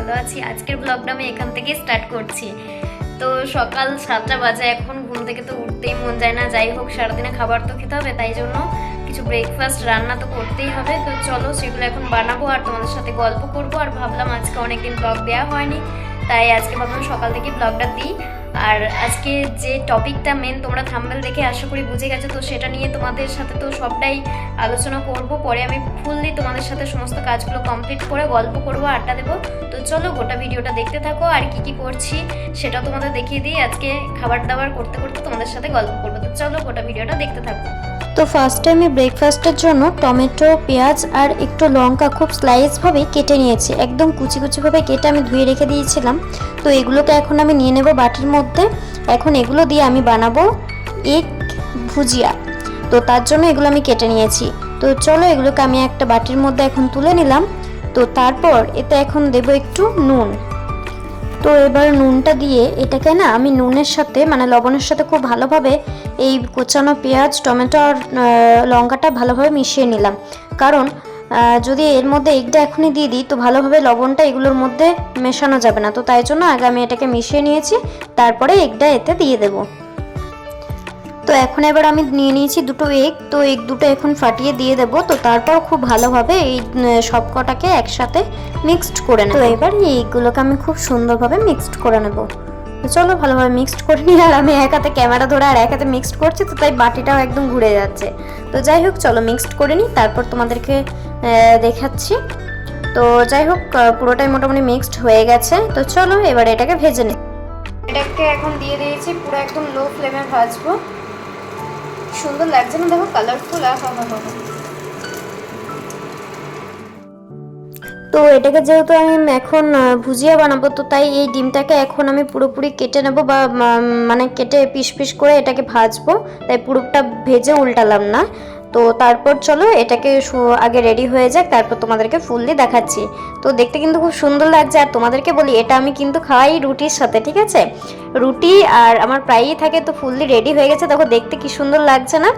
ভালো আছি। আজকের ব্লগটা আমি এখান থেকেই স্টার্ট করছি। তো সকাল সাতটা বাজে, এখন ঘুম থেকে তো উঠতেই মন যায় না। যাই হোক, সারাদিনে খাবার তো খেতে হবে, তাই জন্য কিছু ব্রেকফাস্ট রান্না তো করতেই হবে। তো চলো সেগুলো এখন বানাবো আর তোমাদের সাথে গল্প করব। আর ভাবলাম আজকে অনেকদিন ব্লগ দেওয়া হয়নি, তাই আজকে ভাবলাম সকাল থেকে ব্লগটা দিই। আর আজকে যে টপিকটা মেন তোমরা থাম্বেল দেখে আশা করি বুঝে গেছো, তো সেটা নিয়ে তোমাদের সাথে তো সবটাই আলোচনা করব। পরে আমি ফুললি তোমাদের সাথে সমস্ত কাজগুলো কমপ্লিট করে গল্প করব, আড্ডা দেবো। তো চলো গোটা ভিডিওটা দেখতে থাকো, আর কি কি করছি সেটা তোমাদের দেখিয়ে দিই। আজকে খাবার দাবার করতে করতে তোমাদের সাথে গল্প করব। তো চলো গোটা ভিডিওটা দেখতে থাকো। তো ফার্স্টে আমি ব্রেকফাস্টের জন্য টমেটো, পেঁয়াজ আর একটু লঙ্কা খুব স্লাইসভাবে কেটে নিয়েছি। একদম কুচি কুচিভাবে কেটে আমি ধুয়ে রেখে দিয়েছিলাম। তো এগুলোকে এখন আমি নিয়ে নেব বাটির মধ্যে। এখন এগুলো দিয়ে আমি বানাবো এগ ভুজিয়া। তো তার জন্য এগুলো আমি কেটে নিয়েছি। তো চলো এগুলোকে আমি একটা বাটির মধ্যে এখন তুলে নিলাম। তো তারপর এতে এখন দেব একটু নুন। তো এবার নুনটা দিয়ে এটাকে না আমি নুনের সাথে মানে লবণের সাথে খুব ভালোভাবে এই কোচানো পেঁয়াজ, টমেটো আর লঙ্কাটা ভালোভাবে মিশিয়ে নিলাম। কারণ যদি এর মধ্যে এগটা এখনই দিয়ে দিই, তো ভালোভাবে লবণটা এগুলোর মধ্যে মেশানো যাবে না। তো তাই জন্য আগে আমি এটাকে মিশিয়ে নিয়েছি, তারপরে এগটা এতে দিয়ে দেবো। তো এখন এবার আমি নিয়ে নিয়েছি দুটো এগ তো এগ দুটো এখন ফাটিয়ে দিয়ে দেবো তো তারপর খুব ভালোভাবে এই সব কটাকে একসাথে মিক্সড করে নেব। তো এবার এই এগগুলোকে আমি খুব সুন্দরভাবে মিক্সড করে নেব। তো চলো ভালোভাবে মিক্সড করে নিই আর আমি এক হাতে ক্যামেরা ধরে আর এক হাতে মিক্সড করছি তো তাই বাটিটাও একদম ঘুরে যাচ্ছে। তো যাই হোক চলো মিক্সড করে নিই তারপর তোমাদেরকে দেখাচ্ছি। তো যাই হোক পুরোটাই মোটামুটি মিক্সড হয়ে গেছে। তো চলো এবার এটাকে ভেজে নিই। এটাকে এখন দিয়ে দিয়েছি পুরো একদম লো ফ্লেমে ভাজবো। সুন্দর লাগছে না? দেখো কালারফুল হা হা তো এটাকে যেহেতু আমি এখন ভুজিয়া বানাবো, তো তাই এই ডিমটাকে এখন আমি পুরোপুরি কেটে নেব বা মানে কেটে পিস পিস করে এটাকে ভাজবো। তাই পুরোটা ভেজে উল্টালাম না। তো তারপর চলো, এটাকে আগে রেডি হয়ে যাক, তারপর তোমাদেরকে ফুললি দেখাচ্ছি। তো দেখতে কিন্তু খুব সুন্দর লাগছে, আর তোমাদেরকে বলি, এটা আমি কিন্তু খাওয়াই রুটির সাথে, ঠিক আছে? রুটি আর আমার প্রায়ই থাকে, তো ফুললি রেডি হয়ে গেছে, দেখো দেখতে কি সুন্দর লাগছে না?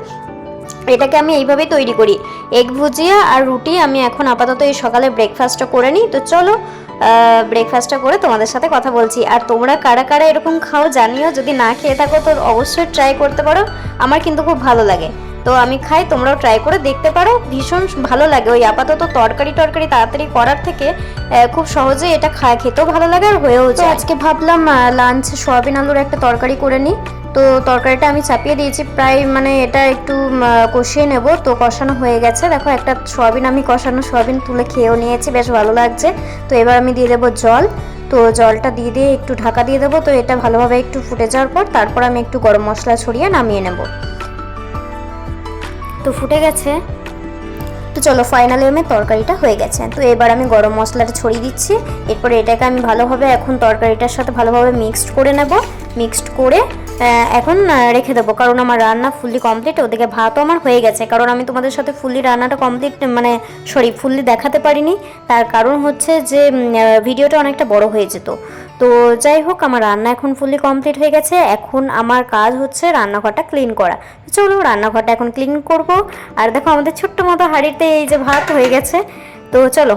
এটাকে আমি এইভাবেই তৈরি করি। এগ ভুজিয়া আর রুটি আমি এখন আপাতত এই সকালে ব্রেকফাস্টটা করে নিই। তো চলো ব্রেকফাস্টটা করে তোমাদের সাথে কথা বলছি। আর তোমরা কারা কারা এরকম খাও জানিও, যদি না খেয়ে থাকো তো অবশ্যই ট্রাই করতে পারো। আমার কিন্তু খুব ভালো লাগে। তো আমি খাই তোমরাও ট্রাই করে দেখতে পারো। ভীষণ ভালো লাগে ওই আপাতত তরকারি টরকারি তাড়াতাড়ি করার থেকে খুব সহজে এটা খায় খেতেও ভালো লাগে আর হয়েও যায়। আজকে ভাবলাম লাঞ্চ সোয়াবিন আলুর একটা তরকারি করে নিই। তো তরকারিটা আমি চাপিয়ে দিয়েছি প্রায় মানে এটা একটু কষিয়ে নেব। তো কষানো হয়ে গেছে। দেখো একটা সোয়াবিন আমি কষানো সোয়াবিন তুলে খেয়েও নিয়েছি বেশ ভালো লাগছে। তো এবার আমি দিয়ে দেবো জল। তো জলটা দিয়ে দিয়ে একটু ঢাকা দিয়ে দেবো। তো এটা ভালোভাবে একটু ফুটে যাওয়ার পর তারপর আমি একটু গরম মশলা ছড়িয়ে নামিয়ে নেব। তো ফুটে গেছে। তো চলো ফাইনালি আমার তরকারিটা হয়ে গেছে। তো এবার আমি গরম মশলাটা ছড়িয়ে দিচ্ছি। এরপরে এটাকে আমি ভালোভাবে এখন তরকারিটার সাথে ভালোভাবে মিক্সড করে নেব। মিক্সড করে এখন রেখে দেবো। কারণ আমার রান্না ফুললি কমপ্লিট ওদিকে ভাতও আমার হয়ে গেছে। কারণ আমি তোমাদের সাথে ফুললি রান্নাটা কমপ্লিট মানে সরি ফুললি দেখাতে পারিনি। তার কারণ হচ্ছে যে ভিডিওটা অনেকটা বড় হয়ে যেত। তো যাই হোক আমার রান্না এখন ফুলি কমপ্লিট হয়ে গেছে। এখন আমার কাজ হচ্ছে রান্নাঘরটা ক্লিন করা। চলো রান্নাঘরটা এখন ক্লিন করব। আর দেখো আমাদের ছোট্ট মতো হাঁড়িতে এই যে ভাত হয়ে গেছে। তো চলো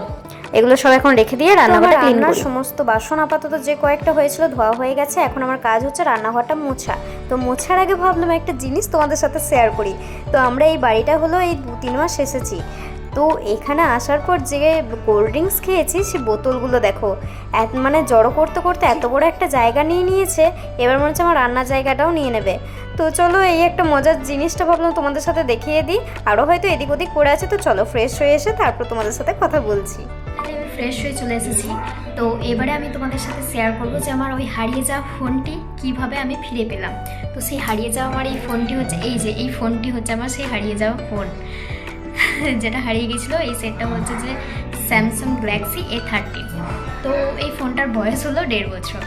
এগুলো সব এখন রেখে দিয়ে রান্নাঘরটা ক্লিন করব সমস্ত বাসন আপাতত যে কয়েকটা হয়েছিল ধোয়া হয়ে গেছে। এখন আমার কাজ হচ্ছে রান্নাঘরটা মোছা। তো মোছার আগে ভাবলাম একটা জিনিস তোমাদের সাথে শেয়ার করি। তো আমরা এই বাড়িটা হলো এই দু তিন মাস এসেছি। তো এখানে আসার পর যে কোল্ড ড্রিঙ্কস খেয়েছি, সে বোতলগুলো দেখো মানে জড়ো করতে করতে এত বড় একটা জায়গা নিয়ে নিয়েছে, এবার মনে হচ্ছে আমার রান্নার জায়গাটাও নিয়ে নেবে। তো চলো এই একটা মজার জিনিসটা ভাবলাম তোমাদের সাথে দেখিয়ে দিই আরও হয়তো এদিক ওদিক পড়ে আছে, তো চলো ফ্রেশ হয়ে এসে তারপর তোমাদের সাথে কথা বলছি। ফ্রেশ হয়ে চলে এসেছি। তো এবারে আমি তোমাদের সাথে শেয়ার করব যে আমার ওই হারিয়ে যাওয়া ফোনটি কীভাবে আমি ফিরে পেলাম। তো সেই হারিয়ে যাওয়া আমার এই ফোনটি হচ্ছে, এই যে এই ফোনটি হচ্ছে আমার সেই হারিয়ে যাওয়া ফোন যেটা হারিয়ে গেছিল, এই সেটটা হচ্ছে যে স্যামসাং গ্যালাক্সি এ থার্টি তো এই ফোনটার বয়স হলো দেড় বছর।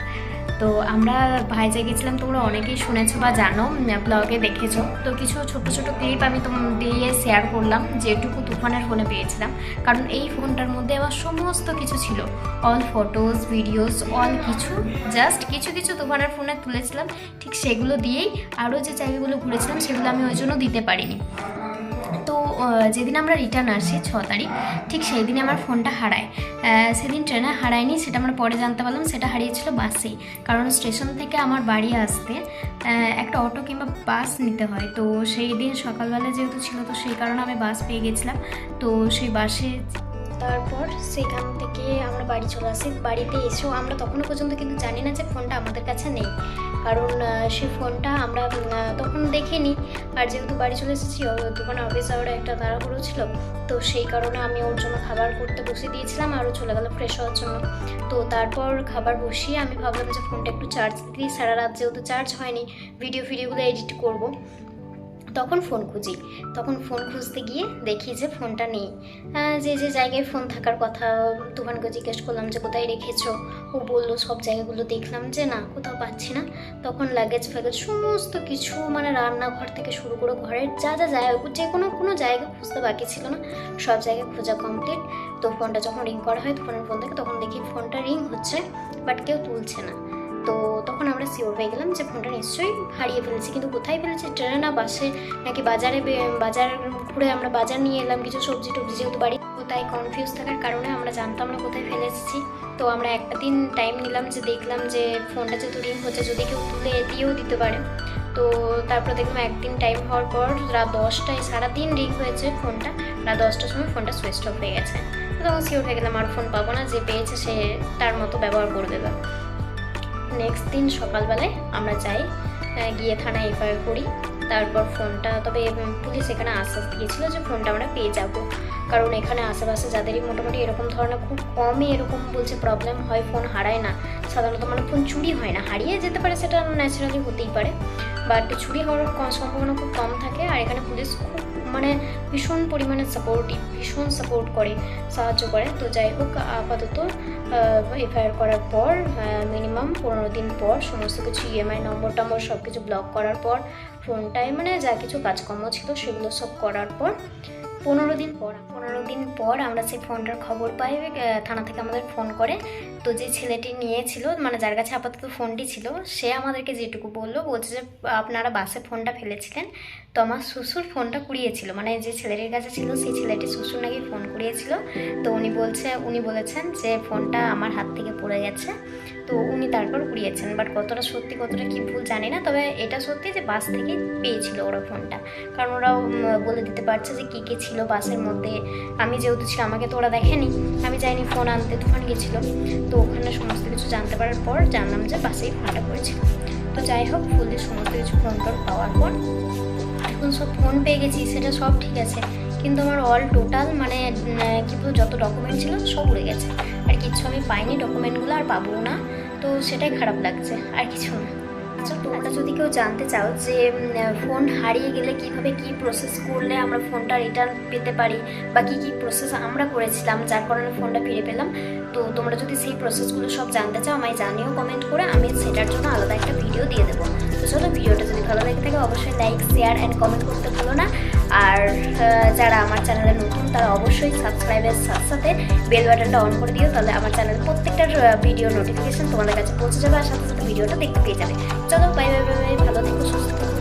তো আমরা ভাইজে গেছিলাম, তোমরা অনেকেই শুনেছো বা জানো ব্লগে দেখেছ। তো কিছু ছোট ছোট ক্লিপ আমি তোম দিয়ে শেয়ার করলাম, যেটুকু তুফানের ফোনে পেয়েছিলাম। কারণ এই ফোনটার মধ্যে আমার সমস্ত কিছু ছিল। অল ফটোস ভিডিওস অল কিছু। জাস্ট কিছু কিছু তুফানের ফোনে তুলেছিলাম। ঠিক সেগুলো দিয়েই আরও যে জায়গাগুলো ঘুরেছিলাম সেগুলো আমি ওই জন্য দিতে পারিনি। তো যেদিন আমরা রিটার্ন আসি ছ তারিখ, ঠিক সেই দিনে আমার ফোনটা হারায়। সেদিন ট্রেনে হারায়নি, সেটা আমরা পরে জানতে পারলাম, সেটা হারিয়েছিল বাসে কারণ স্টেশন থেকে আমার বাড়ি আসতে একটা অটো কিংবা বাস নিতে হয়। তো সেই দিন সকালবেলা যেহেতু ছিল, তো সেই কারণে আমি বাস পেয়ে গেছিলাম। তো সেই বাসে তারপর সেখান থেকে আমরা বাড়ি চলে আসি। বাড়িতে এসেও আমরা তখনও পর্যন্ত কিন্তু জানি না যে ফোনটা আমাদের কাছে নেই। কারণ সে ফোনটা আমরা তখন দেখিনি। আর যেহেতু বাড়ি চলে এসেছি দোকানে অফিস যাওয়ার একটা তাড়াহুড়ো ছিল। তো সেই কারণে আমি ওর জন্য খাবার করতে বসিয়ে দিয়েছিলাম আরও চলে গেল ফ্রেশ হওয়ার জন্য। তো তারপর খাবার বসিয়ে আমি ভাবলাম যে ফোনটা একটু চার্জ দিই। সারা রাত যেহেতু চার্জ হয়নি ভিডিও ফিডিওগুলো এডিট করব। তখন ফোন খুঁজি। তখন ফোন খুঁজতে গিয়ে দেখি যে ফোনটা নেই। যে যে জায়গায় ফোন থাকার কথা, তুফানকে জিজ্ঞেস করলাম যে, কোথায় রেখেছো? ও বলল, সব জায়গাগুলো দেখলাম যে, না, কোথাও পাচ্ছি না। তখন লাগেজ ফ্যাগেজ সমস্ত কিছু মানে রান্নাঘর থেকে শুরু করে ঘরের যা যা জায়গা যে কোনো কোনো জায়গা খুঁজতে বাকি ছিল না। সব জায়গায় খোঁজা কমপ্লিট তো ফোনটা যখন রিং করা হয় ফোনের ফোন থেকে, তখন দেখি ফোনটা রিং হচ্ছে বাট কেউ তুলছে না। তো তখন আমরা সিওর হয়ে গেলাম যে ফোনটা নিশ্চয়ই হারিয়ে ফেলেছি। কিন্তু কোথায় ফেলেছি ট্রেনে না, বাসে নাকি বাজারে বাজার ঘুরে আমরা বাজার নিয়ে এলাম কিছু সবজি টবজি, যেহেতু বাড়ি তাই কনফিউজ থাকার কারণে আমরা জানতাম না কোথায় ফেলে এসেছি তো আমরা একটা দিন টাইম নিলাম যে দেখলাম যে ফোনটা যেহেতু রিং হচ্ছে, যদি কেউ তুলে দিয়েও দিতে পারে। তো তারপর দেখলাম একদিন টাইম হওয়ার পর রাত দশটায় সারাদিন রিং হয়েছে ফোনটা। রাত দশটার সময় ফোনটা সুইচ অফ হয়ে গেছে। তখন সিওর হয়ে গেলাম আর ফোন পাবো না, যে পেয়েছে সে তার মতো ব্যবহার করে দেবে। নেক্সট দিন সকালবেলায় আমরা যাই গিয়ে থানায় এফআইআর করি। তারপর ফোনটা, তবে পুলিশ এখানে আশ্বাস দিয়েছিল যে ফোনটা আমরা পেয়ে যাব। কারণ এখানে আশেপাশে যাদেরই মোটামুটি এরকম ধরনের খুব কমই এরকম বলছে প্রবলেম হয়, ফোন হারায় না। সাধারণত মানে ফোন চুরি হয় না। হারিয়ে যেতে পারে সেটা ন্যাচারালি হতেই পারে। বাট চুরি হওয়ার সম্ভাবনা খুব কম থাকে। আর এখানে পুলিশ খুব মানে ভীষণ পরিমাণে সাপোর্টিভ ভীষণ সাপোর্ট করে, সাহায্য করে। তো যাই হোক, আপাতত এফআইআর করার পর মিনিমাম পনেরো দিন পর সমস্ত কিছু ইএমআই নম্বর টম্বর সব কিছু ব্লক করার পর ফোনটায় মানে যা কিছু কাজকর্ম ছিল সেগুলো সব করার পর, পনেরো দিন পর, পনেরো দিন পর আমরা সেই ফোনটার খবর পাই থানা থেকে আমাদের ফোন করে। তো যে ছেলেটি নিয়েছিল মানে যার কাছে আপাতত ফোনটি ছিল, সে আমাদেরকে যেটুকু বলল, বলছে যে, আপনারা বাসে ফোনটা ফেলেছিলেন, তো আমার শ্বশুর ফোনটা কুড়িয়েছিল। মানে যে ছেলেটির কাছে ছিল, সেই ছেলেটি শ্বশুর নাকি ফোন কুড়িয়েছিল। তো উনি বলছে, উনি বলেছেন যে, ফোনটা আমার হাত থেকে পড়ে গেছে। তো উনি তারপর কুড়িয়েছেন। বাট কতটা সত্যি, কতটা কি ভুল জানি না, তবে এটা সত্যি যে বাস থেকে পেয়েছিল ওরা ফোনটা। কারণ ওরাও বলে দিতে পারছে যে, কী কী ছিল বাসের মধ্যে। আমি যেহেতু ছিল, আমাকে তো ওরা দেখেনি। আমি যাইনি ফোন আনতে তখন গেছিল। তো ওখানে সমস্ত কিছু জানতে পারার পর জানলাম যে বাসেই ফোনটা করেছিল তো যাই হোক ফুললি সমস্ত কিছু ফোন টোন পাওয়ার পর এখন সব ফোন পেয়ে গেছি, সেটা সব ঠিক আছে। কিন্তু আমার অল টোটাল মানে কি বলব, যত ডকুমেন্ট ছিল সব উড়ে গেছে। আর কিছু আমি পাইনি ডকুমেন্টগুলো আর পাবো না। তো সেটাই খারাপ লাগছে, আর কিছু না। আচ্ছা তোমরা যদি কেউ জানতে চাও যে ফোন হারিয়ে গেলে কীভাবে কি প্রসেস করলে আমরা ফোনটা রিটার্ন পেতে পারি বা কি কি প্রসেস আমরা করেছিলাম, যার কারণে ফোনটা ফিরে পেলাম, তো তোমরা যদি সেই প্রসেসগুলো সব জানতে চাও, আমায় জানিও কমেন্ট করে, আমি সেটার জন্য আলাদা একটা ভিডিও দিয়ে দেবো। তো চলো ভিডিওটা যদি ভালো লাগে থাকে, অবশ্যই লাইক শেয়ার অ্যান্ড কমেন্ট করতে ভুলো না। আর যারা আমার চ্যানেলে নতুন, তারা অবশ্যই সাবস্ক্রাইবের সাথে সাথে বেল বাটনটা অন করে দিও, তাহলে আমার চ্যানেলের প্রত্যেকটার ভিডিও নোটিফিকেশান তোমাদের কাছে পৌঁছে যাবে আর সাথে সাথে ভিডিওটা দেখতে পেয়ে যাবে। চলো বাই বাই বাই ভালো থেকো, সুস্থ থেকো।